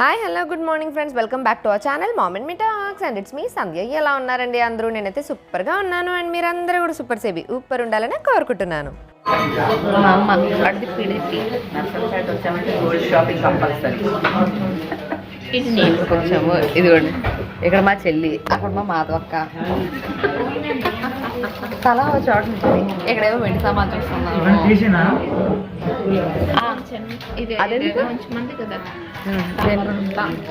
Hi hello good morning friends welcome back to our channel mom and me talks and it's me Sandhya ఎలా ఉన్నారండి అందరూ? నేనైతే సూపర్గా ఉన్నాను. అండ్ మీరందరూ కూడా సూపర్ సేబీ సూపర్ ఉండాలని కోరుకుంటున్నాను. మా అమ్మ అడిగి పిడిపి నర్సంపేట వచ్చామంటే గోల్డ్ షాపింగ్ కంపల్సరీ. ఇదిగోండి ఇక్కడ మా చెల్లి అక్కడ మా మాధవక్క. తల చోట ఉంటుంది. ఇక్కడేమో వెండి సామాన్ అదెందుకు?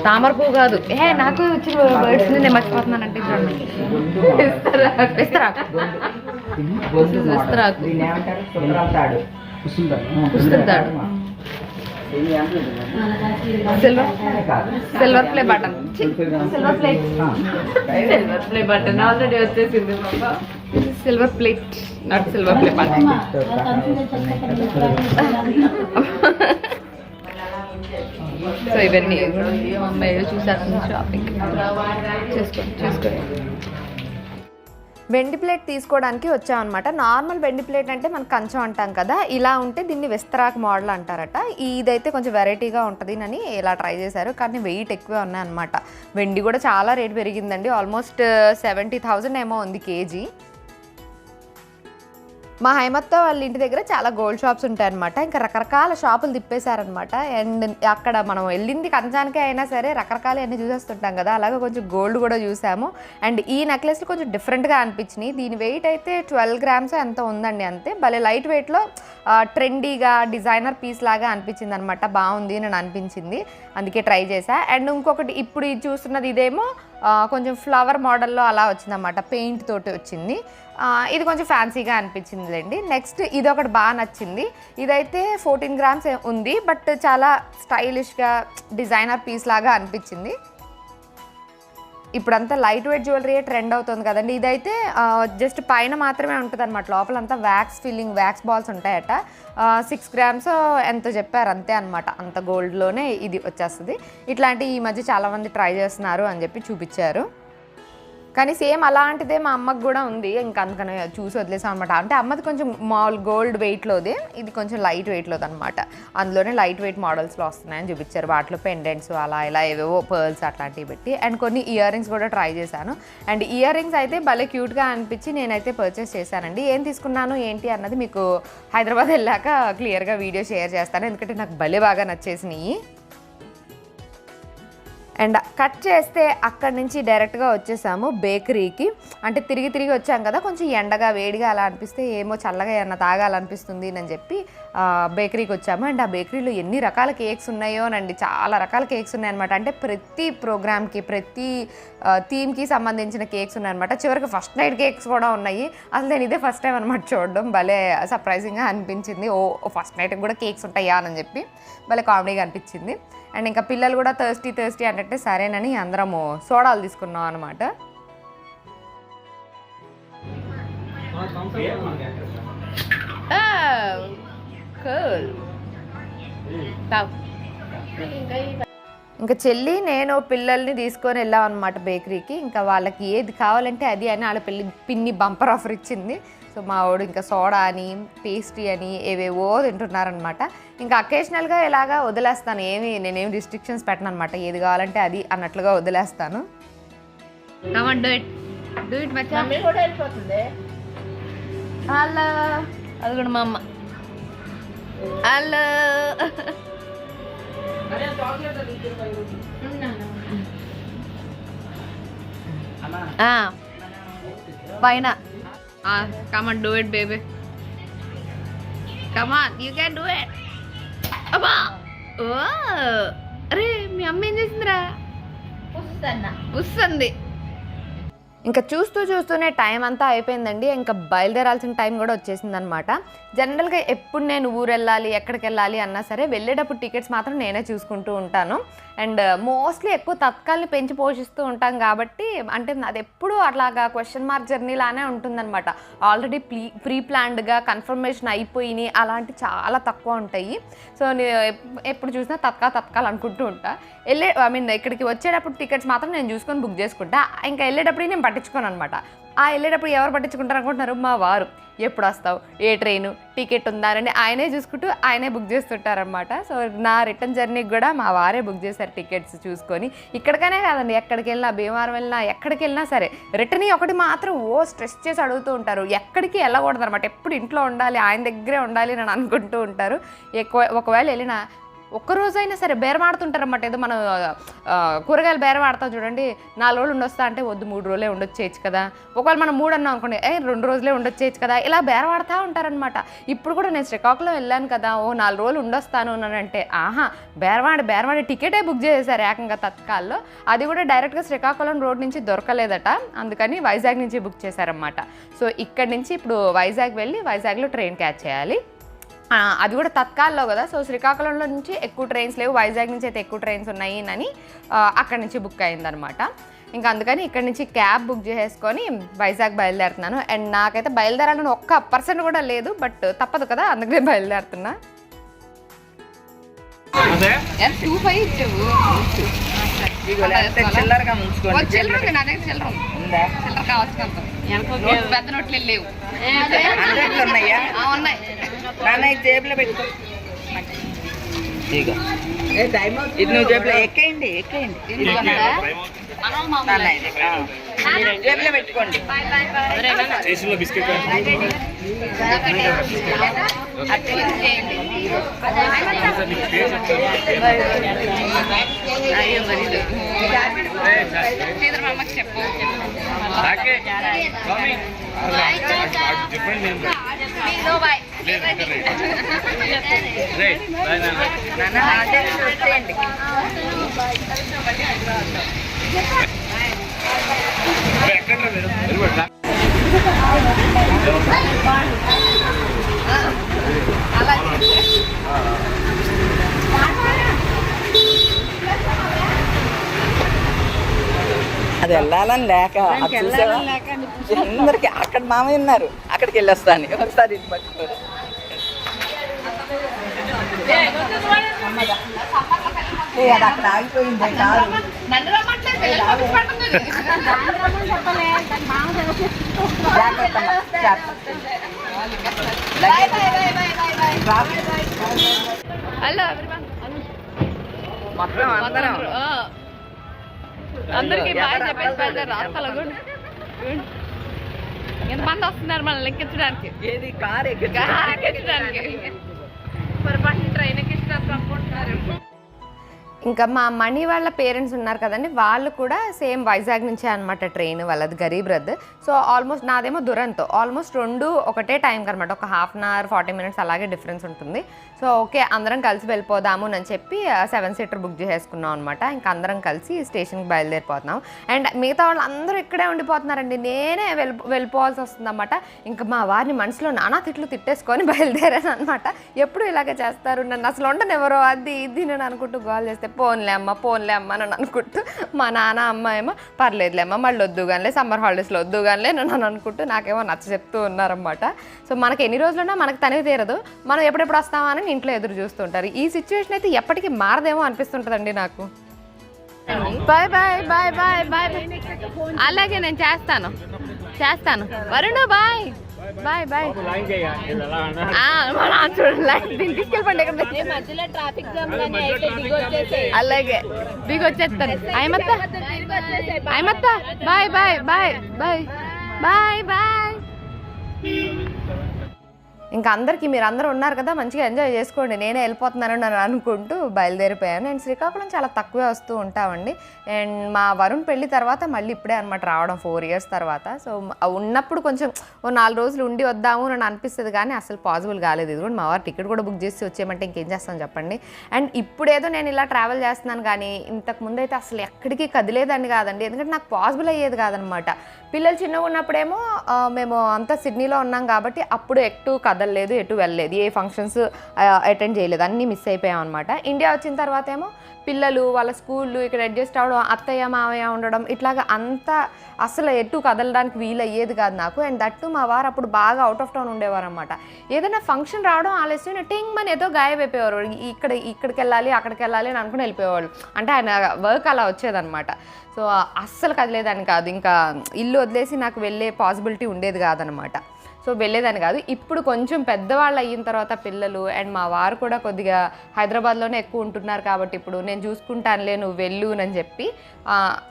తామర పువ్వు. కాదు. ఏ నాకు వచ్చిన వర్డ్స్ నేను మర్చిపోతున్నానంటే చూడండి silver silver play button silver plate silver play button already వచ్చేసింది silver plate not silver plate so ఇవన్నీ అమ్మాయి చూసారు షాపింగ్ చేసుకోండి చేసుకోండి. వెండి ప్లేట్ తీసుకోవడానికి వచ్చామన్నమాట. నార్మల్ వెండి ప్లేట్ అంటే మనం కంచం అంటాం కదా ఇలా ఉంటే దీన్ని విస్తరాక్ మోడల్ అంటారట. ఇదైతే కొంచెం వెరైటీగా ఉంటుంది అని ఇలా ట్రై చేశారు కానీ వెయిట్ ఎక్కువే ఉన్నాయన్నమాట. వెండి కూడా చాలా రేట్ పెరిగిందండి ఆల్మోస్ట్ uh, సెవెంటీ థౌజండ్ ఏమో ఉంది కేజీ. మా హైమత్తో వాళ్ళ ఇంటి దగ్గర చాలా గోల్డ్ షాప్స్ ఉంటాయన్నమాట. ఇంకా రకరకాల షాపులు తిప్పేశారనమాట అండ్ అక్కడ మనం వెళ్ళింది కంచానికే అయినా సరే రకరకాల అన్నీ చూసేస్తుంటాం కదా. అలాగే కొంచెం గోల్డ్ కూడా చూసాము. అండ్ ఈ నెక్లెస్లు కొంచెం డిఫరెంట్గా అనిపించినాయి. దీని వెయిట్ అయితే ట్వెల్వ్ గ్రామ్స్ ఎంత ఉందండి అంతే. భలే లైట్ వెయిట్లో ట్రెండీగా డిజైనర్ పీస్ లాగా అనిపించింది అనమాట బాగుంది అని అనిపించింది. అందుకే ట్రై చేశా. అండ్ ఇంకొకటి ఇప్పుడు ఇది చూస్తున్నది ఇదేమో కొంచెం ఫ్లవర్ మోడల్లో అలా వచ్చిందన్నమాట. పెయింట్ తోటి వచ్చింది. ఇది కొంచెం ఫ్యాన్సీగా అనిపించిందిలేండి. నెక్స్ట్ ఇది ఒకటి బాగా నచ్చింది. ఇదైతే ఫోర్టీన్ గ్రామ్స్ ఉంది బట్ చాలా స్టైలిష్గా డిజైనర్ పీస్ లాగా అనిపించింది. ఇప్పుడంతా లైట్ వెయిట్ జ్యువెలరీ ట్రెండ్ అవుతుంది కదండి. ఇదైతే జస్ట్ పైన మాత్రమే ఉంటుంది అనమాట లోపలంతా వ్యాక్స్ ఫిల్లింగ్ వ్యాక్స్ బాల్స్ ఉంటాయట. సిక్స్ గ్రామ్స్ ఎంత చెప్పారు అంతే అనమాట అంత గోల్డ్లోనే ఇది వచ్చేస్తుంది. ఇట్లాంటి ఈ మధ్య చాలామంది ట్రై చేస్తున్నారు అని చెప్పి చూపించారు. కానీ సేమ్ అలాంటిదే మా అమ్మకు కూడా ఉంది. ఇంకా అందుకని చూసి వదిలేసాం అనమాట అంటే అమ్మది కొంచెం మాల్ గోల్డ్ వెయిట్లోదే ఇది కొంచెం లైట్ వెయిట్లోది అనమాట అందులోనే లైట్ వెయిట్ మోడల్స్లో వస్తున్నాయని చూపించారు. వాటిలో పెండెంట్స్ అలా ఇలా ఏవేవో పర్ల్స్ అట్లాంటివి పెట్టి అండ్ కొన్ని ఇయర్ రింగ్స్ కూడా ట్రై చేశాను. అండ్ ఇయర్ రింగ్స్ అయితే భలే క్యూట్గా అనిపించి నేనైతే పర్చేస్ చేశానండి. ఏం తీసుకున్నాను ఏంటి అన్నది మీకు హైదరాబాద్ వెళ్ళాక క్లియర్గా వీడియో షేర్ చేస్తాను. ఎందుకంటే నాకు భలే బాగా నచ్చేసినాయి. అండ్ కట్ చేస్తే అక్కడి నుంచి డైరెక్ట్గా వచ్చేసాము బేకరీకి. అంటే తిరిగి తిరిగి వచ్చాం కదా కొంచెం ఎండగా వేడిగా అలా అనిపిస్తే ఏమో చల్లగా ఏమన్నా తాగాలనిపిస్తుంది అని చెప్పి బేకరీకి వచ్చాము. అండ్ ఆ బేకరీలో ఎన్ని రకాల కేక్స్ ఉన్నాయో అండి చాలా రకాల కేక్స్ ఉన్నాయన్నమాట. అంటే ప్రతి ప్రోగ్రామ్కి ప్రతి థీమ్కి సంబంధించిన కేక్స్ ఉన్నాయన్నమాట. చివరికి ఫస్ట్ నైట్ కేక్స్ కూడా ఉన్నాయి. అసలు నేను ఇదే ఫస్ట్ టైం అనమాట చూడడం. భలే సర్ప్రైజింగ్గా అనిపించింది. ఓ ఫస్ట్ నైట్ కూడా కేక్స్ ఉంటాయా అని చెప్పి భలే కామెడీగా అనిపించింది. అండ్ ఇంకా పిల్లలు కూడా థర్స్టీ థర్స్టీ అంటే సరేనని అందరము సోడాలు తీసుకున్నాం అనమాట ఇంకా చెల్లి నేను పిల్లల్ని తీసుకొని వెళ్ళాం అనమాట బేకరీకి. ఇంకా వాళ్ళకి ఏది కావాలంటే అది అని వాళ్ళ పిల్లి పిన్ని బంపర్ ఆఫర్ ఇచ్చింది. సో మా వాడు ఇంకా సోడా అని పేస్ట్రీ అని ఏవేవో తింటున్నారనమాట ఇంకా అకేషనల్గా ఇలాగా వదిలేస్తాను. ఏమి నేనేం రిస్ట్రిక్షన్స్ పెట్టను అనమాట ఏది కావాలంటే అది అన్నట్లుగా వదిలేస్తాను. అది కూడా మా అమ్మ. హలో. పైన. Come on do it baby come on you can do it అమ్మా ఓ! అరే మీ అమ్మ ఏం చేసిందిరా? వస్తుంది. ఇంకా చూస్తూ చూస్తూనే టైం అంతా అయిపోయిందండి. ఇంకా బయలుదేరాల్సిన టైం కూడా వచ్చేసింది అనమాట జనరల్గా ఎప్పుడు నేను ఊరు వెళ్ళాలి ఎక్కడికి వెళ్ళాలి అన్నా సరే వెళ్ళేటప్పుడు టికెట్స్ మాత్రం నేనే చూసుకుంటూ ఉంటాను. అండ్ మోస్ట్లీ uh, ఎక్కువ తత్కాల్ని పెంచి పోషిస్తూ ఉంటాం కాబట్టి అంటే అది ఎప్పుడు అట్లాగా క్వశ్చన్ మార్క్ జర్నీ లానే ఉంటుందన్నమాట. ఆల్రెడీ ప్రీ ప్రీ ప్లాన్డ్గా కన్ఫర్మేషన్ అయిపోయినాయి అలాంటి చాలా తక్కువ ఉంటాయి. సో నేను ఎప్పుడు చూసినా తత్కాల తత్కాల్ అనుకుంటూ ఉంటా. వెళ్ళే ఐ మీన్ ఇక్కడికి వచ్చేటప్పుడు టికెట్స్ మాత్రం నేను చూసుకొని బుక్ చేసుకుంటా. ఇంకా వెళ్ళేటప్పుడు నేను పట్టించుకోను అనమాట ఆ వెళ్ళేటప్పుడు ఎవరు పట్టించుకుంటారు అనుకుంటున్నారు? మా వారు. ఎప్పుడు వస్తావు? ఏ ట్రైను? టికెట్ ఉందా? అని ఆయనే చూసుకుంటూ ఆయనే బుక్ చేస్తుంటారనమాట సో నా రిటర్న్ జర్నీకి కూడా మా వారే బుక్ చేశారు టికెట్స్ చూసుకొని. ఇక్కడికనే కాదండి ఎక్కడికి వెళ్ళినా భీమవరం వెళ్ళినా ఎక్కడికి వెళ్ళినా సరే రిటర్న్ ఒకటి మాత్రం ఓ స్ట్రెస్ చేసి అడుగుతూ ఉంటారు. ఎక్కడికి వెళ్ళకూడదు అనమాట ఎప్పుడు ఇంట్లో ఉండాలి ఆయన దగ్గరే ఉండాలి అని అనుకుంటూ ఉంటారు. ఎక్కువ ఒకవేళ వెళ్ళినా ఒక్కరోజైనా సరే బేరమాడుతుంటారన్నమాట. ఏదో మనం కూరగాయలు బేరమాడతాం చూడండి నాలుగు రోజులు ఉండొస్తా అంటే వద్దు మూడు రోజులే ఉండొచ్చేయచ్చు కదా. ఒకవేళ మనం మూడు అన్నాం అనుకోండి ఏ రెండు రోజులే ఉండొచ్చేయచ్చు కదా. ఇలా బేరమాడుతూ ఉంటారనమాట ఇప్పుడు కూడా నేను శ్రీకాకుళం వెళ్ళాను కదా ఓ నాలుగు రోజులు ఉండొస్తాను అని అంటే ఆహా బేరవాడి బేరవాడి టికెటే బుక్ చేసేసారు ఏకంగా తత్కాల్లో. అది కూడా డైరెక్ట్గా శ్రీకాకుళం రోడ్ నుంచి దొరకలేదట. అందుకని వైజాగ్ నుంచి బుక్ చేశారనమాట సో ఇక్కడి నుంచి ఇప్పుడు వైజాగ్ వెళ్ళి వైజాగ్లో ట్రైన్ క్యాచ్ చేయాలి. అది కూడా తత్కాల్లో కదా. సో శ్రీకాకుళంలో నుంచి ఎక్కువ ట్రైన్స్ లేవు. వైజాగ్ నుంచి అయితే ఎక్కువ ట్రైన్స్ ఉన్నాయి అని అక్కడి నుంచి బుక్ అయిందనమాట ఇంకా అందుకని ఇక్కడ నుంచి క్యాబ్ బుక్ చేసేసుకొని వైజాగ్ బయలుదేరుతున్నాను. అండ్ నాకైతే బయలుదేరాలని ఒక్క పర్సెంట్ కూడా లేదు బట్ తప్పదు కదా అందుకనే బయలుదేరుతున్నా. టూ ఫైవ్ ఇచ్చావు? పెద్ద నోట్లు లేవు. హండ్రెడ్లు ఉన్నాయా ఆ, ఉన్నాయి. నాన్న ఇది జేబులో పెట్టుకో. ఇది నువ్వు జేబులో ఎక్కేయండి ఎక్కేయండి. జేబులో పెట్టుకోండి. అయ్యో మరి అలా శ్రీధర్ మా అమ్మకి చెప్పు డిఫరెంట్ నేమ్ మీదో బాయ్ రైట్ బాయ్ నాన్న నాన్న నా జేబులో వచ్చేయండి ఎక్కడ వెరీ అది వెళ్ళాలని లేక అది చూసావా అందరికి అక్కడ మామయ్య ఉన్నారు. అక్కడికి వెళ్ళొస్తాను. ఒకసారి ఇది పట్టుకో ఏ, అది అక్కడ ఆగిపోయింది కారు హలో. మొత్తం అందరం. అందరికీ బాయ్ చెప్పేసి రాస్తాలో? గుడ్. ఎంతమంది వస్తున్నారు మనల్ని ఎక్కించడానికి ఏది కారు ఎక్కి కారు ఎక్కించడానికి. ఇంకా మా మణి వాళ్ళ పేరెంట్స్ ఉన్నారు కదండి వాళ్ళు కూడా సేమ్ వైజాగ్ నుంచే అనమాట ట్రైన్ వాళ్ళది గరీబ్ రథ్. సో ఆల్మోస్ట్ నాదేమో దురంతో ఆల్మోస్ట్ రెండు ఒకటే టైంకి అనమాట ఒక half an hour forty minutes అలాగే డిఫరెన్స్ ఉంటుంది. సో ఓకే అందరం కలిసి వెళ్ళిపోదాము అని చెప్పి సెవెన్ సీటర్ బుక్ చేసేసుకున్నాం అనమాట ఇంకా అందరం కలిసి స్టేషన్కి బయలుదేరిపోతున్నాం. అండ్ మిగతా వాళ్ళు అందరూ ఇక్కడే ఉండిపోతున్నారండి నేనే వెళ్ళి వెళ్ళిపోవాల్సి వస్తుందన్నమాట ఇంకా మా వారిని మనసులో నానా తిట్లు తిట్టేసుకొని బయలుదేరాను అనమాట ఎప్పుడు ఇలాగే చేస్తారు? నన్ను అసలు ఉండను ఎవరో అది ఇది నేను అనుకుంటూ గోల్ చేస్తే పోన్లే అమ్మ పోన్లే అమ్మ అని అనుకుంటూ మా నాన్న అమ్మ ఏమో పర్లేదులే అమ్మ మళ్ళీ వద్దు కానీ సమ్మర్ హాలిడేస్లో వద్దు కానీ నన్ను అనుకుంటూ నాకేమో నచ్చ చెప్తూ ఉన్నారనమాట సో మనకి ఎన్ని రోజులున్నా మనకు తనివి తీరదు. మనం ఎప్పుడెప్పుడు వస్తామా అని ఇంట్లో ఎదురు చూస్తుంటారు. ఈ సిచ్యువేషన్ అయితే ఎప్పటికీ మారదేమో అనిపిస్తుంటుందండి నాకు. Bye bye bye bye bye అలాగే నేను చేస్తాను. చేస్తాను. Varun bye bye bye line మా నాన్న చూడండి లైట్ దీన్ని తీసుకెళ్ళిపోండి ఇక్కడ మధ్యలో ట్రాఫిక్ జామ్. అలాగే దిగొచ్చేస్తాను ఆయమత్త ఆయమత్త bye bye bye bye bye bye ఇంకా అందరికీ మీరు అందరూ ఉన్నారు కదా మంచిగా ఎంజాయ్ చేసుకోండి. నేనే వెళ్ళిపోతున్నాను అని అనుకుంటూ బయలుదేరిపోయాను. అండ్ శ్రీకాకుళం చాలా తక్కువే వస్తూ ఉంటామండి. అండ్ మా వరుణ్ పెళ్ళి తర్వాత మళ్ళీ ఇప్పుడే అనమాట రావడం ఫోర్ ఇయర్స్ తర్వాత. సో ఉన్నప్పుడు కొంచెం ఓ నాలుగు రోజులు ఉండి వద్దాము అని అనిపిస్తుంది కానీ అసలు పాసిబుల్ కాలేదు. ఇది కూడా మా వారు టికెట్ కూడా బుక్ చేసి వచ్చేయమంటే ఇంకేం చేస్తాను చెప్పండి. అండ్ ఇప్పుడేదో నేను ఇలా ట్రావెల్ చేస్తున్నాను కానీ ఇంతకు ముందు అయితే అసలు ఎక్కడికి కదిలేదండి కాదండి. ఎందుకంటే నాకు పాసిబుల్ అయ్యేది కాదనమాట పిల్లలు చిన్నగా ఉన్నప్పుడేమో మేము అంతా సిడ్నీలో ఉన్నాం కాబట్టి అప్పుడు ఎటు కదలలేదు ఎటు వెళ్ళలేదు ఏ ఫంక్షన్స్ అటెండ్ చేయలేదు అన్నీ మిస్ అయిపోయాం అనమాట ఇండియా వచ్చిన తర్వాత ఏమో పిల్లలు వాళ్ళ స్కూళ్ళు ఇక్కడ అడ్జస్ట్ అవ్వడం అత్తయ్య మావయ్య ఉండడం ఇట్లాగా అంతా అసలు ఎటు కదలడానికి వీలు అయ్యేది కాదు నాకు. అండ్ దట్టు మా వారు అప్పుడు బాగా అవుట్ ఆఫ్ టౌన్ ఉండేవారు అనమాట ఏదైనా ఫంక్షన్ రావడం ఆలస్యం టింగ్ మన ఏదో గాయమైపోయేవారు ఇక్కడ ఇక్కడికి వెళ్ళాలి అక్కడికి వెళ్ళాలి అని అనుకుని వెళ్ళిపోయేవాళ్ళు. అంటే ఆయన వర్క్ అలా వచ్చేదనమాట సో అస్సలు కదిలేదని కాదు. ఇంకా ఇల్లు వదిలేసి నాకు వెళ్ళే పాసిబిలిటీ ఉండేది కాదనమాట సో వెళ్ళేదాన్ని కాదు. ఇప్పుడు కొంచెం పెద్దవాళ్ళు అయిన తర్వాత పిల్లలు అండ్ మా వారు కూడా కొద్దిగా హైదరాబాద్లోనే ఎక్కువ ఉంటున్నారు కాబట్టి ఇప్పుడు నేను చూసుకుంటానులే నువ్వు వెళ్ళు అని చెప్పి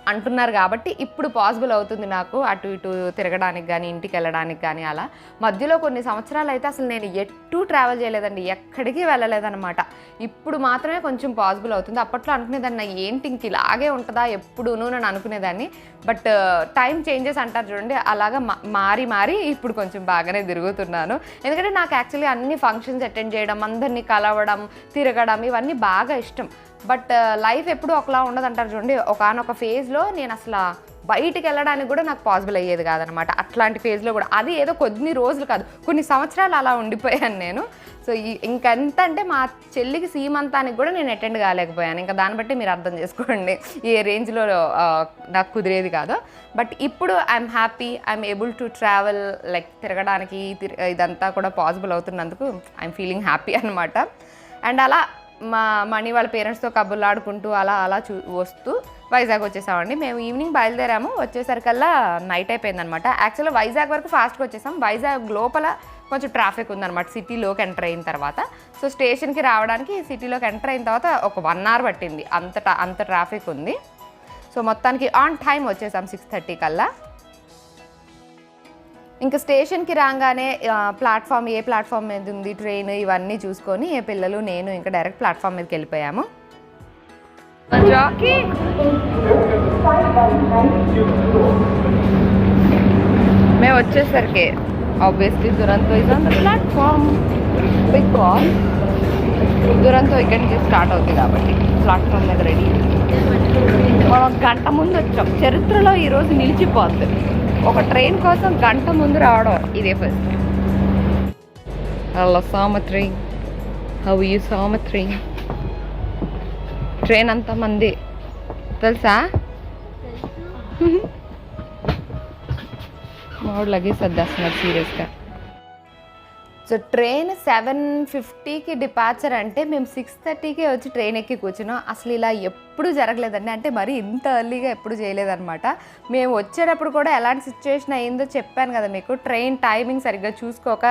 అంటున్నారు కాబట్టి ఇప్పుడు పాసిబుల్ అవుతుంది నాకు అటు ఇటు తిరగడానికి కానీ ఇంటికి వెళ్ళడానికి కానీ అలా. మధ్యలో కొన్ని సంవత్సరాలు అయితే అసలు నేను ఎటు ట్రావెల్ చేయలేదండి ఎక్కడికి వెళ్ళలేదన్నమాట. ఇప్పుడు మాత్రమే కొంచెం పాసిబుల్ అవుతుంది. అప్పట్లో అనుకునేదాన్ని ఏంటి ఇంక ఇలాగే ఉంటుందా? ఎప్పుడునూ నేను అనుకునేదాన్ని. బట్ టైం చేంజెస్ అంటారు చూడండి అలాగా మా- మారి మారి ఇప్పుడు కొంచెం బాగా బాగానే తిరుగుతున్నాను. ఎందుకంటే నాకు యాక్చువల్లీ అన్ని ఫంక్షన్స్ అటెండ్ చేయడం అందరినీ కలవడం తిరగడం ఇవన్నీ బాగా ఇష్టం. బట్ లైఫ్ ఎప్పుడు ఒకలా ఉండదు అంటారు చూడండి. ఒకనొక ఫేజ్లో నేను అసలు బయటికి వెళ్ళడానికి కూడా నాకు పాసిబుల్ అయ్యేది కాదనమాట. అట్లాంటి ఫేజ్లో కూడా. అది ఏదో కొన్ని రోజులు కాదు. కొన్ని సంవత్సరాలు అలా ఉండిపోయాను నేను. సో ఇంకెంత అంటే మా చెల్లికి సీమంతానికి కూడా నేను అటెండ్ కాలేకపోయాను. ఇంకా దాన్ని బట్టి మీరు అర్థం చేసుకోండి. ఏ రేంజ్లో నాకు కుదిరేది కాదు. బట్ ఇప్పుడు I'm happy I'm able to travel like తిరగడానికి ఇదంతా కూడా పాసిబుల్ అవుతున్నందుకు ఐఎమ్ ఫీలింగ్ హ్యాపీ అనమాట అండ్ అలా మా మనీ వాళ్ళ పేరెంట్స్తో కబుర్లు ఆడుకుంటూ అలా అలా చూ వస్తూ వైజాగ్ వచ్చేసామండి. మేము ఈవినింగ్ బయలుదేరాము. వచ్చేసరికల్లా నైట్ అయిపోయిందనమాట. యాక్చువల్గా వైజాగ్ వరకు ఫాస్ట్గా వచ్చేసాం. వైజాగ్ లోపల కొంచెం ట్రాఫిక్ ఉందన్నమాట సిటీలోకి ఎంటర్ అయిన తర్వాత. సో స్టేషన్కి రావడానికి సిటీలోకి ఎంటర్ అయిన తర్వాత ఒక వన్ అవర్ పట్టింది. అంత అంత ట్రాఫిక్ ఉంది. సో మొత్తానికి ఆన్ టైం వచ్చేసాం సిక్స్ థర్టీ కల్లా. ఇంకా స్టేషన్కి రాగానే ప్లాట్ఫామ్ ఏ ప్లాట్ఫామ్ మీద ఉంది ట్రైన్ ఇవన్నీ చూసుకొని ఏ పిల్లలు నేను ఇంకా డైరెక్ట్ ప్లాట్ఫామ్ మీదకి వెళ్ళిపోయాము. జాకీ మేము వచ్చేసరికి obviously Duronto is on the platform because Duronto ఇక్కడి నుంచి స్టార్ట్ అవుతుంది కాబట్టి ప్లాట్ఫామ్ మీద రెడీ మనం గంట ముందు వచ్చాం. చరిత్రలో ఈరోజు నిలిచిపోతుంది ఒక ట్రైన్ కోసం గంట ముందు రావడం ఇదే ఫస్ట్ హలో సామత్రి హౌ యూ సామత్రి ట్రైన్ అంతా మంది తెలుసా మావాడు లగేజ్ సర్దేస్తున్నారు సీరియస్గా. సో ట్రైన్ సెవెన్ ఫిఫ్టీకి డిపార్చర్ అంటే మేము సిక్స్ థర్టీకి వచ్చి ట్రైన్ ఎక్కి కూర్చున్నాం. అసలు ఇలా ఎప్పుడు జరగలేదండి. అంటే మరి ఇంత ఎర్లీగా ఎప్పుడు చేయలేదన్నమాట. మేము వచ్చేటప్పుడు కూడా ఎలాంటి సిచ్యువేషన్ అయిందో చెప్పాను కదా మీకు. ట్రైన్ టైమింగ్ సరిగ్గా చూసుకోక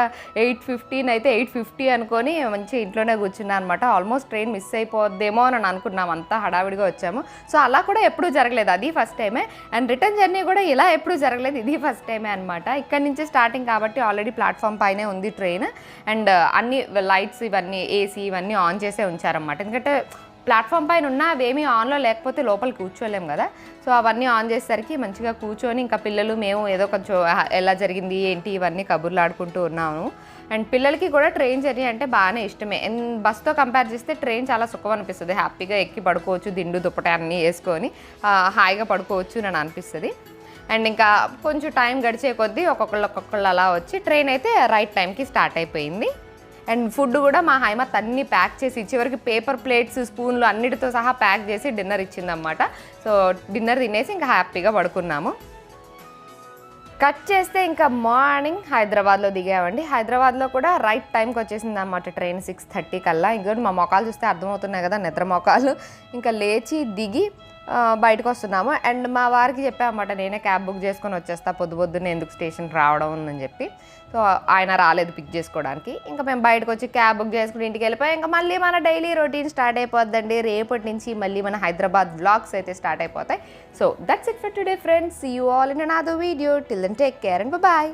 ఎయిట్ ఫిఫ్టీన్ అయితే ఎయిట్ ఫిఫ్టీ అనుకొని మంచి ఇంట్లోనే కూర్చున్నాను అనమాట ఆల్మోస్ట్ ట్రైన్ మిస్ అయిపోద్దేమో అని అనుకున్నాం. అంతా హడావిడిగా వచ్చాము. సో అలా కూడా ఎప్పుడూ జరగలేదు. అది ఫస్ట్ టైమే అండ్ రిటర్న్ జర్నీ కూడా ఇలా ఎప్పుడూ జరగలేదు. ఇది ఫస్ట్ టైమే అనమాట ఇక్కడ నుంచి స్టార్టింగ్ కాబట్టి ఆల్రెడీ ప్లాట్ఫామ్ పైనే ఉంది ట్రైన్ అండ్ అన్ని లైట్స్ ఇవన్నీ ఏసీ ఇవన్నీ ఆన్ చేసే ఉంచారన్నమాట. ఎందుకంటే ప్లాట్ఫామ్ పైన ఉన్న అవేమీ ఆన్లో లేకపోతే లోపల కూర్చోలేము కదా. సో అవన్నీ ఆన్ చేసేసరికి మంచిగా కూర్చొని ఇంకా పిల్లలు మేము ఏదో కొంచెం ఎలా జరిగింది ఏంటి ఇవన్నీ కబుర్లు ఆడుకుంటూ ఉన్నాము. అండ్ పిల్లలకి కూడా ట్రైన్ జర్నీ అంటే బాగానే ఇష్టమే. బస్తో కంపేర్ చేస్తే ట్రైన్ చాలా సుఖం అనిపిస్తుంది. హ్యాపీగా ఎక్కి పడుకోవచ్చు దిండు దుప్పట అన్నీ వేసుకొని హాయిగా పడుకోవచ్చు అని అనిపిస్తుంది. అండ్ ఇంకా కొంచెం టైం గడిచే కొద్దీ ఒక్కొక్కళ్ళు ఒక్కొక్కళ్ళు అలా వచ్చి ట్రైన్ అయితే రైట్ టైంకి స్టార్ట్ అయిపోయింది. అండ్ ఫుడ్ కూడా మా హైమత్ అన్ని ప్యాక్ చేసి ఇచ్చేవరకు పేపర్ ప్లేట్స్ స్పూన్లు అన్నిటితో సహా ప్యాక్ చేసి డిన్నర్ ఇచ్చిందన్నమాట. సో డిన్నర్ తినేసి ఇంకా హ్యాపీగా పడుకున్నాము. కట్ చేస్తే ఇంకా మార్నింగ్ హైదరాబాద్లో దిగామండి. హైదరాబాద్లో కూడా రైట్ టైంకి వచ్చేసింది అనమాట ట్రైన్ సిక్స్ థర్టీ కల్లా. ఇంకోటి మా మొఖాలు చూస్తే అర్థమవుతున్నాయి కదా నిద్ర మొఖాలు ఇంకా లేచి దిగి బయటకు వస్తున్నాము. అండ్ మా వారికి చెప్పామన్నమాట నేనే క్యాబ్ బుక్ చేసుకొని వచ్చేస్తా పొద్దు పొద్దున్నే ఎందుకు స్టేషన్ రావడం అని చెప్పి. సో ఆయన రాలేదు పిక్ చేసుకోవడానికి. ఇంకా మేము బయటకు వచ్చి క్యాబ్ బుక్ చేసుకుని ఇంటికి వెళ్ళిపోయి. ఇంకా మళ్ళీ మన డైలీ రొటీన్ స్టార్ట్ అయిపోద్దండి. రేపటి నుంచి మళ్ళీ మన హైదరాబాద్ వ్లాగ్స్ అయితే స్టార్ట్ అయిపోతాయి. So that's it for today friends you all in another video till then take care and bye